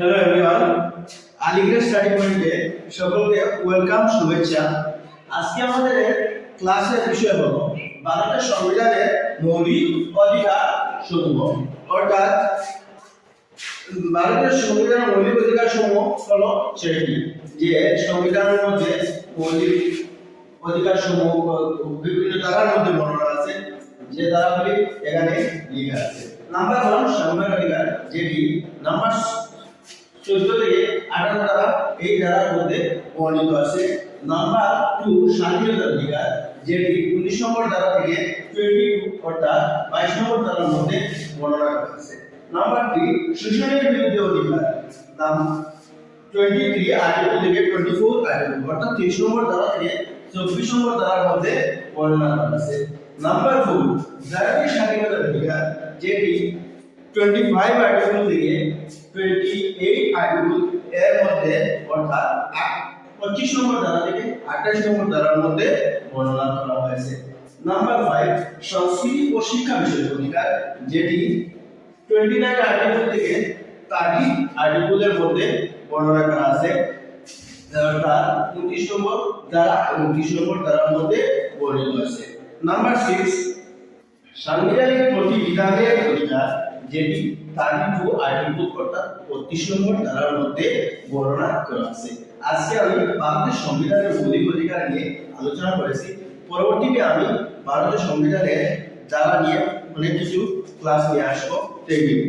Hello everyone Aligarh study পয়েন্টে সকলকে welcome শুভেচ্ছা। আজকে আমাদের ক্লাসের বিষয় হলো ভারতের সংবিধানের মৌলিক অধিকার সমূহ। অর্থাৎ ভারতের সংবিধানের মৌলিক অধিকার সমূহ হলো সেটি যে সংবিধানের মধ্যে মৌলিক অধিকার সমূহ, বিভিন্ন ধারার মধ্যে বর্ণনা আছে, যে ধারাগুলি এখানে লেখা আছে। নাম্বার ওয়ান সংবিধান অধিকার, যেটি নাম্বার চোদ্দ থেকে আঠারো ধারা এই ধারার মধ্যে বর্ণিত আছে। নাম্বার টু স্বাধীনতার অধিকার, যেটি উনিশ নম্বর ধারা থেকে টোয়েন্টি অর্থাৎ বাইশ নম্বর ধারার মধ্যে বর্ণনা করা আছে নাম্বার থ্রি শোষণের বিরুদ্ধে অধিকার। নাম টোয়েন্টি থ্রি আর্টিকেল থেকে টোয়েন্টি ফোর আর্টিকেল অর্থাৎ তিরিশ নম্বর ধারা থেকে চব্বিশ নম্বর ধারার মধ্যে বর্ণনা করা আছে নাম্বার ফোর জাতীয় স্বাধীনতার অধিকার, যেটি টোয়েন্টি ফাইভ আর্টিকেল থেকে টোয়েন্টি এইট আর্টিকেল এর মধ্যে, অর্থাৎ পঁচিশ নম্বর ধারা থেকে আঠাশ নম্বর ধারার মধ্যে বর্ণনা করা হয়েছে। নাম্বার ফাইভ সংস্কৃতি ও শিক্ষা বিষয়ক অধিকার, যেটি টোয়েন্টি নাইন আর্টিকেল থেকে থার্টি আর্টিকেলের মধ্যে বর্ণনা করা আছে। অর্থাৎ উনত্রিশ নম্বর ধারা উনত্রিশ নম্বর ধারার মধ্যে বর্ণিত আছে নাম্বার সিক্স সাংবিধানিক প্রতিবিধানের অধিকার যেটি থার্টি টু আর্টিকেল অর্থাৎ অতি নম্বর ধারার মধ্যে বর্ণনা করা আছে। আজকে আমি ভারতের সংবিধানের মৌলিক অধিকার নিয়ে আলোচনা করেছি। পরবর্তীতে আমি ভারতের সংবিধানের দ্বারা নিয়ে অনেক কিছু ক্লাস নিয়ে আসব। ইউ